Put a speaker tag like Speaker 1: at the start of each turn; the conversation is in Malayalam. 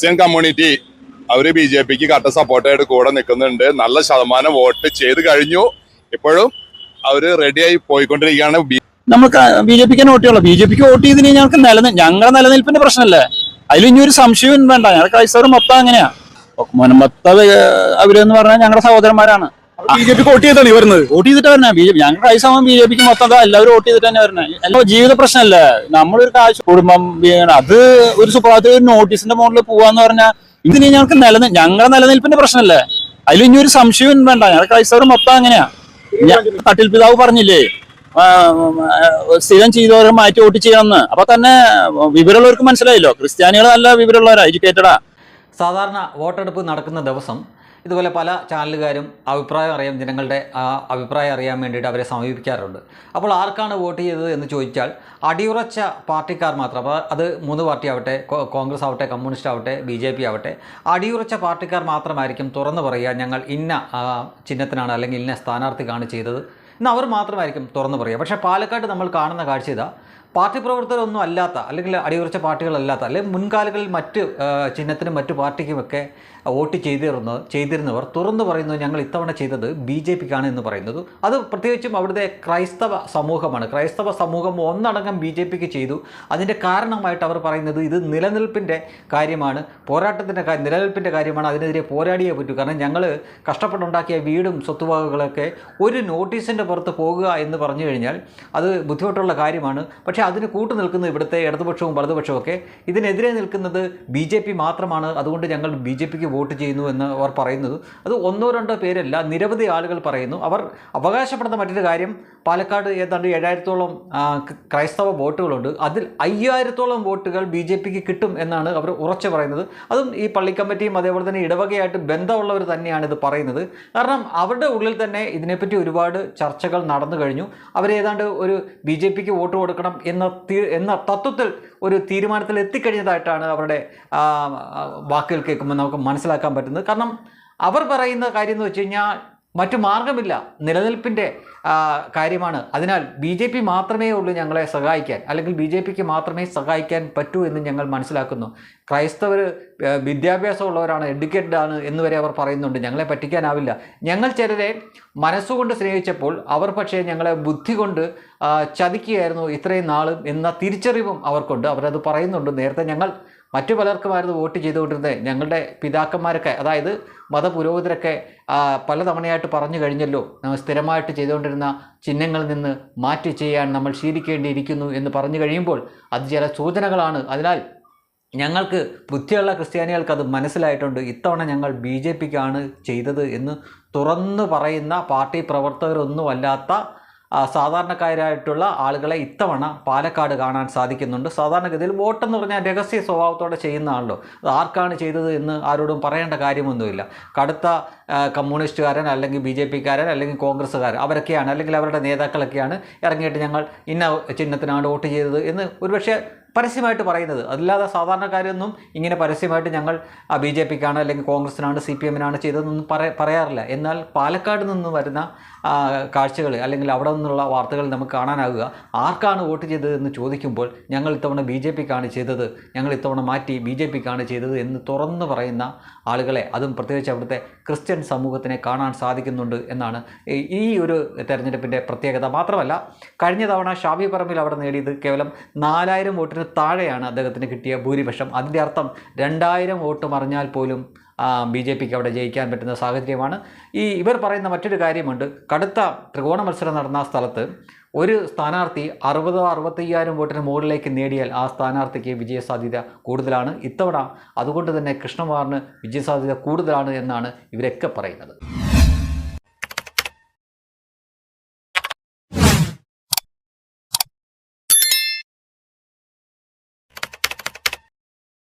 Speaker 1: ക്രിസ്ത്യൻ കമ്മ്യൂണിറ്റി അവർ ബി ജെ പിക്ക് കട്ട സപ്പോർട്ടായിട്ട് കൂടെ നിൽക്കുന്നുണ്ട്. നല്ല ശതമാനം വോട്ട് ചെയ്ത് കഴിഞ്ഞു. ഇപ്പോഴും അവർ റെഡിയായി പോയിക്കൊണ്ടിരിക്കുകയാണ്.
Speaker 2: നമുക്ക് ബി ജെ പിക്ക് വോട്ട് ചെയ്യുള്ളൂ ബി ജെ പിക്ക് വോട്ട് ചെയ്തിന് ഞങ്ങൾക്ക് നിലനിൽ ഞങ്ങളുടെ നിലനിൽപ്പിന്റെ പ്രശ്നമല്ലേ? അതിൽ ഇനി ഒരു സംശയവും വേണ്ട. ഞങ്ങൾ ക്രൈസ്തവർ മൊത്തം അങ്ങനെയാ. മൊത്തം അവരെന്ന് പറഞ്ഞാൽ ഞങ്ങളുടെ സഹോദരന്മാരാണ്.
Speaker 3: ബി ജെ പി വോട്ട് ചെയ്താണ് വരുന്നത്.
Speaker 2: വോട്ട് ചെയ്തിട്ട് വരണേ ബി ജെ പി ഞങ്ങൾ ക്രൈസ്തവം ബി ജെ പിക്ക് മൊത്തം എല്ലാവരും വോട്ട് ചെയ്തിട്ട് തന്നെ വരണേ. എല്ലാം ജീവിത പ്രശ്നമല്ലേ നമ്മളൊരു കാശ് കുടുംബം അത് ഒരു സുപ്രഭാതത്തിൽ ഒരു നോട്ടീസിന്റെ മുകളിൽ പോവാന്ന് പറഞ്ഞാൽ ഇതിന് ഞങ്ങൾക്ക് നിലനിൽ ഞങ്ങളുടെ നിലനിൽപ്പിന്റെ പ്രശ്നമല്ലേ അതിൽ ഇനി ഒരു സംശയവും വേണ്ട. ഞങ്ങൾ ക്രൈസ്തവർ മൊത്തം അങ്ങനെയാ. ഞാൻ- തട്ടിൽ പിതാവ് പറഞ്ഞില്ലേ സ്ഥിരം ചെയ്തവരെ മാറ്റി വോട്ട് ചെയ്യണമെന്ന്. അപ്പൊ തന്നെ വിവരമുള്ളവർക്ക് മനസ്സിലായല്ലോ. ക്രിസ്ത്യാനികൾ നല്ല വിവരമുള്ളവരാ എഡ്യൂക്കേറ്റഡാ
Speaker 4: സാധാരണ വോട്ടെടുപ്പ് നടക്കുന്ന ദിവസം ഇതുപോലെ പല ചാനലുകാരും അഭിപ്രായം അറിയാൻ ജനങ്ങളുടെ ആ, അഭിപ്രായം അറിയാൻ വേണ്ടിയിട്ട് അവരെ സമീപിക്കാറുണ്ട്. അപ്പോൾ ആർക്കാണ് വോട്ട് ചെയ്തത് എന്ന് ചോദിച്ചാൽ അടിയുറച്ച പാർട്ടിക്കാർ മാത്രം അപ്പോൾ അത് മൂന്ന് പാർട്ടി ആവട്ടെ കോൺഗ്രസ് ആവട്ടെ കമ്മ്യൂണിസ്റ്റ് ആവട്ടെ ബി ജെ പി ആവട്ടെ അടിയുറച്ച പാർട്ടിക്കാർ മാത്രമായിരിക്കും തുറന്നു പറയുക ഞങ്ങൾ ഇന്ന ചിഹ്നത്തിനാണ് അല്ലെങ്കിൽ ഇന്ന സ്ഥാനാർത്ഥിക്കാണ് ചെയ്തത് എന്ന് അവർ മാത്രമായിരിക്കും തുറന്നു പറയുക. പക്ഷേ പാലക്കാട് നമ്മൾ കാണുന്ന കാഴ്ച ഇതാ പാർട്ടി പ്രവർത്തകരൊന്നും അല്ലാത്ത അല്ലെങ്കിൽ അടിയുറച്ച പാർട്ടികളല്ലാത്ത അല്ലെങ്കിൽ മുൻകാലങ്ങളിൽ മറ്റ് ചിഹ്നത്തിനും മറ്റു പാർട്ടിക്കുമൊക്കെ വോട്ട് ചെയ്തിരുന്നത് ചെയ്തിരുന്നവർ തുറന്നു പറയുന്നത് ഞങ്ങൾ ഇത്തവണ ചെയ്തത് ബി ജെ പിക്കാണ് എന്ന് പറയുന്നത്. അത് പ്രത്യേകിച്ചും അവിടുത്തെ ക്രൈസ്തവ സമൂഹമാണ്. ക്രൈസ്തവ സമൂഹം ഒന്നടങ്കം ബി ജെ പിക്ക് ചെയ്തു. അതിന്റെ കാരണമായിട്ട് അവർ പറയുന്നത് ഇത് നിലനിൽപ്പിന്റെ കാര്യമാണ് പോരാട്ടത്തിന്റെ കാര്യം നിലനിൽപ്പിന്റെ കാര്യമാണ് അതിനെതിരെ പോരാടിയേ പറ്റൂ. കാരണം ഞങ്ങൾ കഷ്ടപ്പെട്ടുണ്ടാക്കിയ വീടും സ്വത്തുവകകളൊക്കെ ഒരു നോട്ടീസിന്റെ പുറത്ത് പോകുക എന്ന് പറഞ്ഞു കഴിഞ്ഞാൽ അത് ബുദ്ധിമുട്ടുള്ള കാര്യമാണ്. പക്ഷേ അതിന് കൂട്ടു നിൽക്കുന്നത് ഇവിടുത്തെ ഇടതുപക്ഷവും വലതുപക്ഷവും ഒക്കെ ഇതിനെതിരെ നിൽക്കുന്നത് ബി ജെ പി മാത്രമാണ്. അതുകൊണ്ട് ഞങ്ങൾ ബി ജെ പിക്ക് വോട്ട് ചെയ്യുന്നു എന്ന് അവർ പറയുന്നത്. അത് ഒന്നോ രണ്ടോ പേരല്ല നിരവധി ആളുകൾ പറയുന്നു. അവർ അവകാശപ്പെടുന്ന മറ്റൊരു കാര്യം പാലക്കാട് ഏതാണ്ട് ഏഴായിരത്തോളം ക്രൈസ്തവ വോട്ടുകളുണ്ട്. അതിൽ അയ്യായിരത്തോളം വോട്ടുകൾ ബി ജെ പിക്ക് കിട്ടും എന്നാണ് അവർ ഉറച്ചു പറയുന്നത്. അതും ഈ പള്ളി കമ്മിറ്റിയും അതേപോലെ തന്നെ ഇടവകയായിട്ട് ബന്ധമുള്ളവർ തന്നെയാണ് ഇത് പറയുന്നത്. കാരണം അവരുടെ ഉള്ളിൽ തന്നെ ഇതിനെപ്പറ്റി ഒരുപാട് ചർച്ചകൾ നടന്നു കഴിഞ്ഞു. അവരേതാണ്ട് ഒരു ബി ജെ പിക്ക് വോട്ട് കൊടുക്കണം എന്ന എന്ന തത്വത്തിൽ ഒരു തീരുമാനത്തിൽ എത്തിക്കഴിഞ്ഞതായിട്ടാണ് അവരുടെ വാക്കുകൾ കേൾക്കുമ്പോൾ നമുക്ക് മനസ്സിലാക്കാൻ പറ്റുന്നത്. കാരണം അവർ പറയുന്ന കാര്യം എന്ന് വെച്ച് കഴിഞ്ഞാൽ മറ്റു മാർഗമില്ല നിലനിൽപ്പിന്റെ കാര്യമാണ്. അതിനാൽ ബി ജെ പി മാത്രമേ ഉള്ളൂ ഞങ്ങളെ സഹായിക്കാൻ അല്ലെങ്കിൽ ബി ജെ പിക്ക് മാത്രമേ സഹായിക്കാൻ പറ്റൂ എന്ന് ഞങ്ങൾ മനസ്സിലാക്കുന്നു. ക്രൈസ്തവർ വിദ്യാഭ്യാസമുള്ളവരാണ് എഡ്യൂക്കേറ്റഡ് ആണ് എന്ന് വരെ അവർ പറയുന്നുണ്ട്. ഞങ്ങളെ പറ്റിക്കാനാവില്ല. ഞങ്ങൾ ചിലരെ മനസ്സുകൊണ്ട് സ്നേഹിച്ചപ്പോൾ അവർ പക്ഷേ ഞങ്ങളെ ബുദ്ധി കൊണ്ട് ചതിക്കുകയായിരുന്നു ഇത്രയും നാളും എന്ന തിരിച്ചറിവും അവർക്കുണ്ട്. അവരത് പറയുന്നുണ്ട്. നേരത്തെ ഞങ്ങൾ മറ്റു പലർക്കുമായിരുന്നു വോട്ട് ചെയ്തുകൊണ്ടിരുന്നത്. ഞങ്ങളുടെ പിതാക്കന്മാരൊക്കെ അതായത് മതപുരോഹിതരൊക്കെ പലതവണയായിട്ട് പറഞ്ഞു കഴിഞ്ഞല്ലോ നമ്മൾ സ്ഥിരമായിട്ട് ചെയ്തുകൊണ്ടിരുന്ന ചിഹ്നങ്ങളിൽ നിന്ന് മാറ്റി ചെയ്യാൻ നമ്മൾ ശീലിക്കേണ്ടിയിരിക്കുന്നു എന്ന് പറഞ്ഞു കഴിയുമ്പോൾ അത് ചില സൂചനകളാണ്. അതിനാൽ ഞങ്ങൾക്ക് ബുദ്ധിയുള്ള ക്രിസ്ത്യാനികൾക്ക് അത് മനസ്സിലായിട്ടുണ്ട്. ഇത്തവണ ഞങ്ങൾ ബി ജെ പിക്കാണ് ചെയ്തത് എന്ന് തുറന്നു പറയുന്ന പാർട്ടി പ്രവർത്തകരൊന്നുമല്ലാത്ത സാധാരണക്കാരായിട്ടുള്ള ആളുകളെ ഇത്തവണ പാലക്കാട് കാണാൻ സാധിക്കുന്നുണ്ട്. സാധാരണഗതിയിൽ വോട്ടെന്ന് പറഞ്ഞാൽ രഹസ്യ സ്വഭാവത്തോടെ ചെയ്യുന്നതാണല്ലോ. അത് ആർക്കാണ് ചെയ്തത് എന്ന് ആരോടും പറയേണ്ട കാര്യമൊന്നുമില്ല. കടുത്ത കമ്മ്യൂണിസ്റ്റുകാരൻ അല്ലെങ്കിൽ ബി ജെ പിക്കാരൻ അല്ലെങ്കിൽ കോൺഗ്രസ്സുകാരൻ അവരൊക്കെയാണ് അല്ലെങ്കിൽ അവരുടെ നേതാക്കളൊക്കെയാണ് ഇറങ്ങിയിട്ട് ഞങ്ങൾ ഇന്ന ചിഹ്നത്തിനാണ് വോട്ട് ചെയ്തത് എന്ന് ഒരുപക്ഷെ പരസ്യമായിട്ട് പറയുന്നത്. അല്ലാതെ സാധാരണക്കാരൊന്നും ഇങ്ങനെ പരസ്യമായിട്ട് ഞങ്ങൾ ബി ജെ പിക്കാണ് അല്ലെങ്കിൽ കോൺഗ്രസിനാണ് സി പി എമ്മിനാണ് ചെയ്തതെന്നൊന്നും പറ പറയാറില്ല. എന്നാൽ പാലക്കാട് നിന്ന് വരുന്ന കാഴ്ചകൾ അല്ലെങ്കിൽ അവിടെ നിന്നുള്ള വാർത്തകൾ നമുക്ക് കാണാനാകുക. ആർക്കാണ് വോട്ട് ചെയ്തതെന്ന് ചോദിക്കുമ്പോൾ ഞങ്ങൾ ഇത്തവണ ബി ജെ പിക്കാണ് ചെയ്തത് ഞങ്ങൾ ഇത്തവണ മാറ്റി ബി ജെ പിക്കാണ് ചെയ്തത് എന്ന് തുറന്നു പറയുന്ന ആളുകളെ അതും പ്രത്യേകിച്ച് അവിടുത്തെ ക്രിസ്ത്യൻ സമൂഹത്തിനെ കാണാൻ സാധിക്കുന്നുണ്ട് എന്നാണ് ഈ ഒരു തെരഞ്ഞെടുപ്പിന്റെ പ്രത്യേകത. മാത്രമല്ല കഴിഞ്ഞ തവണ ഷാബി പറമ്പിൽ അവിടെ നേടിയത് കേവലം നാലായിരം വോട്ടിന് താഴെയാണ് അദ്ദേഹത്തിന് കിട്ടിയ ഭൂരിപക്ഷം. അതിന്റെ അർത്ഥം രണ്ടായിരം വോട്ട് മറിഞ്ഞാൽ പോലും ബി ജെ പിക്ക് അവിടെ ജയിക്കാൻ പറ്റുന്ന സാഹചര്യമാണ്. ഈ ഇവർ പറയുന്ന മറ്റൊരു കാര്യമുണ്ട്. കടുത്ത ത്രികോണ മത്സരം നടന്ന സ്ഥലത്ത് ഒരു സ്ഥാനാർത്ഥി അറുപതോ അറുപത്തയ്യായിരം വോട്ടിന് മുകളിലേക്ക് നേടിയാൽ ആ സ്ഥാനാർത്ഥിക്ക് വിജയസാധ്യത കൂടുതലാണ്. ഇത്തവണ അതുകൊണ്ട് തന്നെ കൃഷ്ണകുമാറിന് വിജയസാധ്യത കൂടുതലാണ് എന്നാണ് ഇവരൊക്കെ പറയുന്നത്.